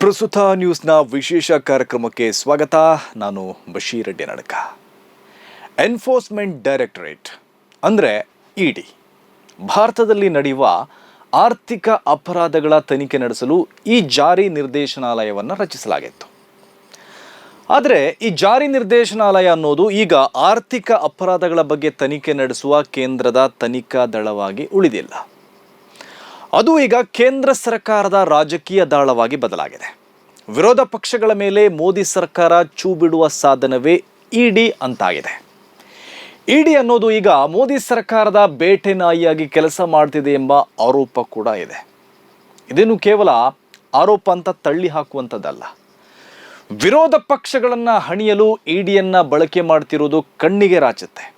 ಪ್ರಸ್ತುತ ನ್ಯೂಸ್ನ ವಿಶೇಷ ಕಾರ್ಯಕ್ರಮಕ್ಕೆ ಸ್ವಾಗತ. ನಾನು ಬಶೀರ್ ನಡಕ. ಎನ್ಫೋರ್ಸ್ಮೆಂಟ್ ಡೈರೆಕ್ಟರೇಟ್ ಅಂದರೆ ಇಡಿ. ಭಾರತದಲ್ಲಿ ನಡೆಯುವ ಆರ್ಥಿಕ ಅಪರಾಧಗಳ ತನಿಖೆ ನಡೆಸಲು ಈ ಜಾರಿ ನಿರ್ದೇಶನಾಲಯವನ್ನು ರಚಿಸಲಾಗಿತ್ತು. ಆದರೆ ಈ ಜಾರಿ ನಿರ್ದೇಶನಾಲಯ ಅನ್ನೋದು ಈಗ ಆರ್ಥಿಕ ಅಪರಾಧಗಳ ಬಗ್ಗೆ ತನಿಖೆ ನಡೆಸುವ ಕೇಂದ್ರದ ತನಿಖಾ ದಳವಾಗಿ ಉಳಿದಿಲ್ಲ. ಅದು ಈಗ ಕೇಂದ್ರ ಸರ್ಕಾರದ ರಾಜಕೀಯ ದಾಳವಾಗಿ ಬದಲಾಗಿದೆ. ವಿರೋಧ ಪಕ್ಷಗಳ ಮೇಲೆ ಮೋದಿ ಸರ್ಕಾರ ಚೂ ಬಿಡುವ ಸಾಧನವೇ ಇಡಿ ಅಂತಾಗಿದೆ. ಇಡಿ ಅನ್ನೋದು ಈಗ ಮೋದಿ ಸರ್ಕಾರದ ಬೇಟೆ ನಾಯಿಯಾಗಿ ಕೆಲಸ ಮಾಡ್ತಿದೆ ಎಂಬ ಆರೋಪ ಕೂಡ ಇದೆ. ಇದೇನು ಕೇವಲ ಆರೋಪ ಅಂತ ತಳ್ಳಿ ಹಾಕುವಂಥದ್ದಲ್ಲ. ವಿರೋಧ ಪಕ್ಷಗಳನ್ನು ಹಣಿಯಲು ಇಡಿಯನ್ನು ಬಳಕೆ ಮಾಡ್ತಿರೋದು ಕಣ್ಣಿಗೆ ರಾಚುತ್ತೆ.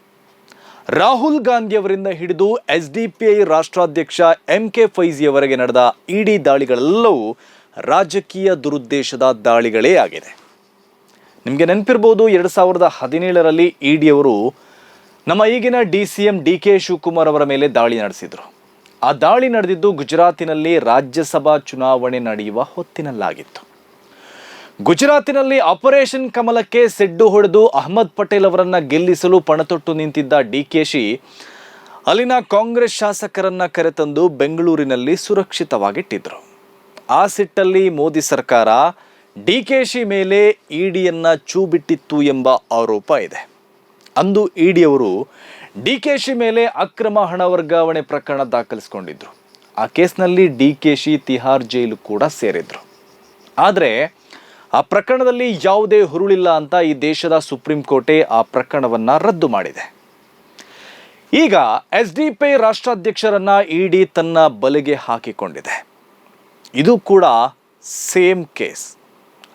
ರಾಹುಲ್ ಗಾಂಧಿಯವರಿಂದ ಹಿಡಿದು ಎಸ್ ಡಿ ಪಿ ಐ ರಾಷ್ಟ್ರಾಧ್ಯಕ್ಷ ಎಂ ಕೆ ಫೈಜಿಯವರೆಗೆ ನಡೆದ ಇಡಿ ದಾಳಿಗಳೆಲ್ಲವೂ ರಾಜಕೀಯ ದುರುದ್ದೇಶದ ದಾಳಿಗಳೇ ಆಗಿದೆ. ನಿಮಗೆ ನೆನಪಿರ್ಬೋದು ಎರಡು ಸಾವಿರದ ಹದಿನೇಳರಲ್ಲಿ ಇಡಿಯವರು ನಮ್ಮ ಈಗಿನ D C M D K Shivakumar ಅವರ ಮೇಲೆ ದಾಳಿ ನಡೆಸಿದರು. ಆ ದಾಳಿ ನಡೆದಿದ್ದು ಗುಜರಾತಿನಲ್ಲಿ ರಾಜ್ಯಸಭಾ ಚುನಾವಣೆ ನಡೆಯುವ ಹೊತ್ತಿನಲ್ಲಾಗಿತ್ತು. ಗುಜರಾತಿನಲ್ಲಿ ಆಪರೇಷನ್ ಕಮಲಕ್ಕೆ ಸೆಡ್ಡು ಹೊಡೆದು ಅಹಮದ್ ಪಟೇಲ್ ಅವರನ್ನ ಗೆಲ್ಲಿಸಲು ಪಣತೊಟ್ಟು ನಿಂತಿದ್ದ ಡಿ ಕೆಶಿ ಅಲ್ಲಿನ ಕಾಂಗ್ರೆಸ್ ಶಾಸಕರನ್ನ ಕರೆತಂದು ಬೆಂಗಳೂರಿನಲ್ಲಿ ಸುರಕ್ಷಿತವಾಗಿಟ್ಟಿದ್ರು. ಆ ಸಿಟ್ಟಲ್ಲಿ ಮೋದಿ ಸರ್ಕಾರ ಡಿ ಕೆಶಿ ಮೇಲೆ ಇಡಿಯನ್ನ ಚೂ ಬಿಟ್ಟಿತ್ತು ಎಂಬ ಆರೋಪ ಇದೆ. ಅಂದು ಇಡಿಯವರು ಡಿಕೆಶಿ ಮೇಲೆ ಅಕ್ರಮ ಹಣ ವರ್ಗಾವಣೆ ಪ್ರಕರಣ ದಾಖಲಿಸಿಕೊಂಡಿದ್ರು. ಆ ಕೇಸ್ನಲ್ಲಿ ಡಿ ಡಿಕೆಶಿ ತಿಹಾರ್ ಜೈಲು ಕೂಡ ಸೇರಿದ್ರು. ಆದರೆ ಆ ಪ್ರಕರಣದಲ್ಲಿ ಯಾವುದೇ ಹುರುಳಿಲ್ಲ ಅಂತ ಈ ದೇಶದ ಸುಪ್ರೀಂ ಕೋರ್ಟೆ ಆ ಪ್ರಕರಣವನ್ನ ರದ್ದು ಮಾಡಿದೆ. ಈಗ ಎಸ್ ಡಿ ಪಿ ರಾಷ್ಟ್ರಾಧ್ಯಕ್ಷರನ್ನ ಇಡಿ ತನ್ನ ಬಲೆಗೆ ಹಾಕಿಕೊಂಡಿದೆ. ಇದು ಕೂಡ ಸೇಮ್ ಕೇಸ್.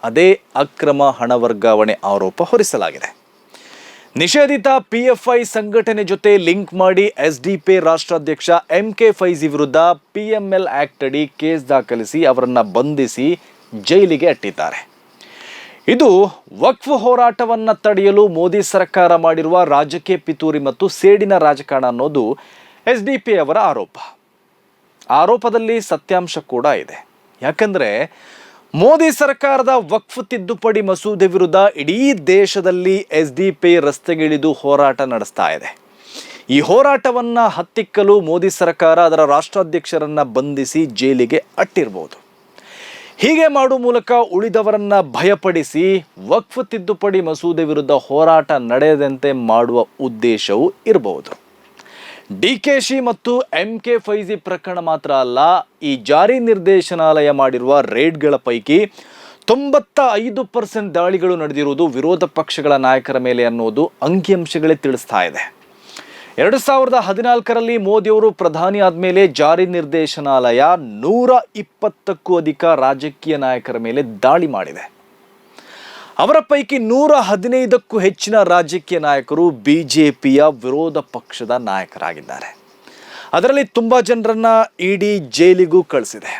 ಅದೇ ಅಕ್ರಮ ಹಣ ವರ್ಗಾವಣೆ ಆರೋಪ ಹೊರಿಸಲಾಗಿದೆ. ನಿಷೇಧಿತ ಪಿ ಎಫ್ ಐ ಸಂಘಟನೆ ಜೊತೆ ಲಿಂಕ್ ಮಾಡಿ ಎಸ್ ಡಿ ಪಿ ರಾಷ್ಟ್ರಾಧ್ಯಕ್ಷ ಎಂ ಕೆ ಫೈಜಿ ವಿರುದ್ಧ ಪಿ ಎಂ ಎಲ್ ಅಡಿ ಕೇಸ್ ದಾಖಲಿಸಿ ಅವರನ್ನು ಬಂಧಿಸಿ ಜೈಲಿಗೆ ಅಟ್ಟಿದ್ದಾರೆ. ಇದು ವಕ್ಫ್ ಹೋರಾಟವನ್ನು ತಡೆಯಲು ಮೋದಿ ಸರ್ಕಾರ ಮಾಡಿರುವ ರಾಜಕೀಯ ಪಿತೂರಿ ಮತ್ತು ಸೇಡಿನ ರಾಜಕಾರಣ ಅನ್ನೋದು ಎಸ್ ಡಿ ಪಿ ಅವರ ಆರೋಪ. ಆರೋಪದಲ್ಲಿ ಸತ್ಯಾಂಶ ಕೂಡ ಇದೆ. ಯಾಕಂದ್ರೆ ಮೋದಿ ಸರ್ಕಾರದ ವಕ್ಫ್ ತಿದ್ದುಪಡಿ ಮಸೂದೆ ವಿರುದ್ಧ ಇಡೀ ದೇಶದಲ್ಲಿ ಎಸ್ ಡಿ ಪಿ ರಸ್ತೆಗಿಳಿದು ಹೋರಾಟ ನಡೆಸ್ತಾ ಇದೆ. ಈ ಹೋರಾಟವನ್ನು ಹತ್ತಿಕ್ಕಲು ಮೋದಿ ಸರ್ಕಾರ ಅದರ ರಾಷ್ಟ್ರಾಧ್ಯಕ್ಷರನ್ನು ಬಂಧಿಸಿ ಜೈಲಿಗೆ ಅಟ್ಟಿರ್ಬೋದು. ಹೀಗೆ ಮಾಡುವ ಮೂಲಕ ಉಳಿದವರನ್ನ ಭಯಪಡಿಸಿ ವಕ್ಫ್ ತಿದ್ದುಪಡಿ ಮಸೂದೆ ವಿರುದ್ಧ ಹೋರಾಟ ನಡೆಯದಂತೆ ಮಾಡುವ ಉದ್ದೇಶವೂ ಇರಬಹುದು. ಶಿ ಮತ್ತು ಎಂ ಕೆ ಫೈಜಿ ಪ್ರಕರಣ ಮಾತ್ರ ಅಲ್ಲ, ಈ ಜಾರಿ ನಿರ್ದೇಶನಾಲಯ ಮಾಡಿರುವ ರೇಡ್ಗಳ ಪೈಕಿ ತೊಂಬತ್ತ ಐದು ಪರ್ಸೆಂಟ್ ದಾಳಿಗಳು ನಡೆದಿರುವುದು ವಿರೋಧ ಪಕ್ಷಗಳ ನಾಯಕರ ಮೇಲೆ ಅನ್ನೋದು ಅಂಕಿಅಂಶಗಳೇ ತಿಳಿಸ್ತಾ ಇದೆ. ಎರಡು ಸಾವಿರದ ಹದಿನಾಲ್ಕರಲ್ಲಿ ಮೋದಿಯವರು ಪ್ರಧಾನಿ ಆದಮೇಲೆ ಜಾರಿ ನಿರ್ದೇಶನಾಲಯ ನೂರ ಇಪ್ಪತ್ತಕ್ಕೂ ಅಧಿಕ ರಾಜಕೀಯ ನಾಯಕರ ಮೇಲೆ ದಾಳಿ ಮಾಡಿದೆ. ಅವರ ಪೈಕಿ ನೂರ ಹದಿನೈದಕ್ಕೂ ಹೆಚ್ಚಿನ ರಾಜಕೀಯ ನಾಯಕರು ಬಿಜೆಪಿಯ ವಿರೋಧ ಪಕ್ಷದ ನಾಯಕರಾಗಿದ್ದಾರೆ. ಅದರಲ್ಲಿ ತುಂಬ ಜನರನ್ನ ಇಡಿ ಜೈಲಿಗೂ ಕಳಿಸಿದೆ.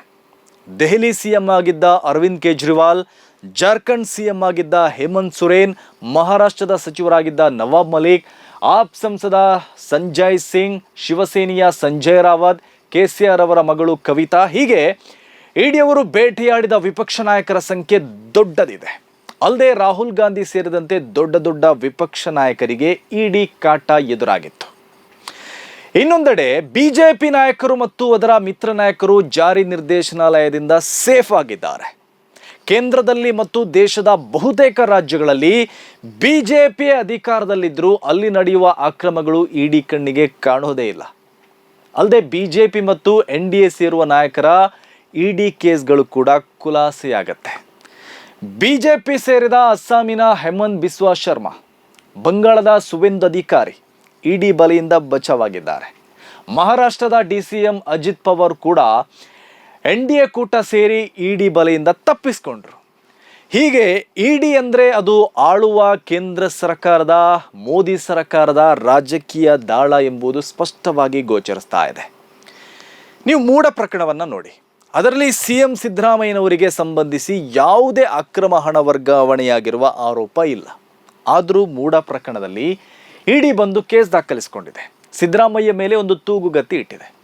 ದೆಹಲಿ ಸಿಎಂ ಆಗಿದ್ದ ಅರವಿಂದ್ ಕೇಜ್ರಿವಾಲ್, ಜಾರ್ಖಂಡ್ ಸಿಎಂ ಆಗಿದ್ದ ಹೇಮಂತ್ ಸೊರೇನ್, ಮಹಾರಾಷ್ಟ್ರದ ಸಚಿವರಾಗಿದ್ದ ನವಾಬ್ ಮಲಿಕ್ ಆಪ್ ಸಂಸದ ಸಂಜಯ್ ಸಿಂಗ್, ಶಿವಸೇನೆಯ ಸಂಜಯ್ ರಾವತ್ ಕೆಸಿಆರ್ ಅವರ ಮಗಳು ಕವಿತಾ, ಹೀಗೆ ಇಡಿಯವರು ಭೇಟಿಯಾಡಿದ ವಿಪಕ್ಷ ನಾಯಕರ ಸಂಖ್ಯೆ ದೊಡ್ಡದಿದೆ. ಅಲ್ಲದೆ ರಾಹುಲ್ ಗಾಂಧಿ ಸೇರಿದಂತೆ ದೊಡ್ಡ ದೊಡ್ಡ ವಿಪಕ್ಷ ನಾಯಕರಿಗೆ ಇಡಿ ಕಾಟ ಎದುರಾಗಿತ್ತು. ಇನ್ನೊಂದೆಡೆ ಬಿಜೆಪಿ ನಾಯಕರು ಮತ್ತು ಅದರ ಮಿತ್ರ ನಾಯಕರು ಜಾರಿ ನಿರ್ದೇಶನಾಲಯದಿಂದ ಸೇಫ್ ಆಗಿದ್ದಾರೆ. ಕೇಂದ್ರದಲ್ಲಿ ಮತ್ತು ದೇಶದ ಬಹುತೇಕ ರಾಜ್ಯಗಳಲ್ಲಿ ಬಿ ಜೆ ಪಿ ಅಧಿಕಾರದಲ್ಲಿದ್ದರೂ ಅಲ್ಲಿ ನಡೆಯುವ ಅಕ್ರಮಗಳು ಇಡಿ ಕಣ್ಣಿಗೆ ಕಾಣೋದೇ ಇಲ್ಲ. ಅಲ್ಲದೆ ಪಿ ಮತ್ತು ಎನ್ ಡಿ ಎ ಸೇರುವ ನಾಯಕರ ಇಡಿ ಕೇಸ್ಗಳು ಕೂಡ ಖುಲಾಸೆಯಾಗತ್ತೆ. ಬಿ ಜೆ ಪಿ ಸೇರಿದ ಅಸ್ಸಾಮಿನ ಹೆಮಂತ್ ಬಿಸ್ವಾ ಶರ್ಮಾ, ಬಂಗಾಳದ ಸುವೆಂದ್ ಅಧಿಕಾರಿ, ಇಡಿ ಬಲೆಯಿಂದ ಬಚಾವಾಗಿದ್ದಾರೆ ಮಹಾರಾಷ್ಟ್ರದ D C M Ajit Pawar ಕೂಡ ಎನ್ ಡಿ ಎ ಕೂಟ ಸೇರಿ ಇಡಿ ಬಲೆಯಿಂದ ತಪ್ಪಿಸ್ಕೊಂಡ್ರು. ಹೀಗೆ ಇಡಿ ಅಂದರೆ ಅದು ಆಳುವ ಕೇಂದ್ರ ಸರ್ಕಾರದ, ಮೋದಿ ಸರ್ಕಾರದ ರಾಜಕೀಯ ದಾಳ ಎಂಬುದು ಸ್ಪಷ್ಟವಾಗಿ ಗೋಚರಿಸ್ತಾ ಇದೆ. ನೀವು ಮೂಢ ಪ್ರಕರಣವನ್ನು ನೋಡಿ. ಅದರಲ್ಲಿ ಸಿ ಎಂ ಸಿದ್ದರಾಮಯ್ಯನವರಿಗೆ ಸಂಬಂಧಿಸಿ ಯಾವುದೇ ಅಕ್ರಮ ಹಣ ವರ್ಗಾವಣೆಯಾಗಿರುವ ಆರೋಪ ಇಲ್ಲ. ಆದರೂ ಮೂಢ ಪ್ರಕರಣದಲ್ಲಿ ಇಡಿ ಬಂದು ಕೇಸ್ ದಾಖಲಿಸಿಕೊಂಡಿದೆ. ಸಿದ್ದರಾಮಯ್ಯ ಮೇಲೆ ಒಂದು ತೂಗುಗತಿ ಇಟ್ಟಿದೆ.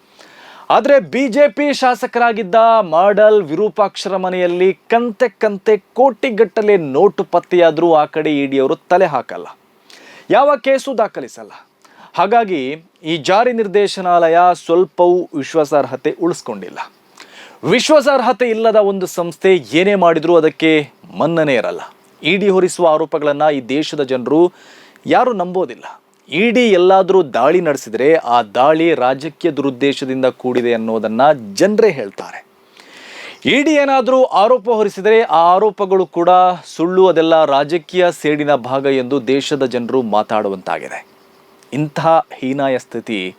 ಆದರೆ ಬಿ ಜೆ ಪಿ ಶಾಸಕರಾಗಿದ್ದ ಮಾಡಲ್ ವಿರೂಪಾಕ್ಷರ ಮನೆಯಲ್ಲಿ ಕಂತೆ ಕಂತೆ ಕೋಟಿಗಟ್ಟಲೆ ನೋಟು ಪತ್ತೆಯಾದರೂ ಆ ಕಡೆ ಇಡಿಯವರು ತಲೆ ಹಾಕಲ್ಲ. ಯಾವ ಕೇಸು ದಾಖಲಿಸಲ್ಲ. ಹಾಗಾಗಿ ಈ ಜಾರಿ ನಿರ್ದೇಶನಾಲಯ ಸ್ವಲ್ಪವೂ ವಿಶ್ವಾಸಾರ್ಹತೆ ಉಳಿಸ್ಕೊಂಡಿಲ್ಲ. ವಿಶ್ವಾಸಾರ್ಹತೆ ಇಲ್ಲದ ಒಂದು ಸಂಸ್ಥೆ ಏನೇ ಮಾಡಿದರೂ ಅದಕ್ಕೆ ಮನ್ನಣೆ ಇರಲ್ಲ. ಇಡಿ ಹೊರಿಸುವ ಆರೋಪಗಳನ್ನು ಈ ದೇಶದ ಜನರು ಯಾರು ನಂಬೋದಿಲ್ಲ. ಇಡಿ ಎಲ್ಲಾದರೂ ದಾಳಿ ನಡೆಸಿದರೆ ಆ ದಾಳಿ ರಾಜಕೀಯ ದುರುದ್ದೇಶದಿಂದ ಕೂಡಿದೆ ಅನ್ನೋದನ್ನು ಜನರೇ ಹೇಳ್ತಾರೆ. ಇಡಿ ಏನಾದರೂ ಆರೋಪ ಹೊರಿಸಿದರೆ ಆ ಆರೋಪಗಳು ಕೂಡ ಸುಳ್ಳು, ಅದೆಲ್ಲ ರಾಜಕೀಯ ಸೇಡಿನ ಭಾಗ ಎಂದು ದೇಶದ ಜನರು ಮಾತಾಡುವಂತಾಗಿದೆ. ಇಂತಹ ಹೀನಾಯ ಸ್ಥಿತಿ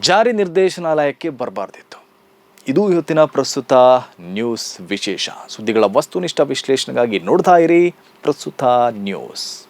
ಜಾರಿ ನಿರ್ದೇಶನಾಲಯಕ್ಕೆ ಬರಬಾರ್ದಿತ್ತು. ಇದು ಇವತ್ತಿನ ಪ್ರಸ್ತುತ ನ್ಯೂಸ್ ವಿಶೇಷ. ಸುದ್ದಿಗಳ ವಸ್ತುನಿಷ್ಠ ವಿಶ್ಲೇಷಣೆಗಾಗಿ ನೋಡ್ತಾ ಇರಿ ಪ್ರಸ್ತುತ ನ್ಯೂಸ್.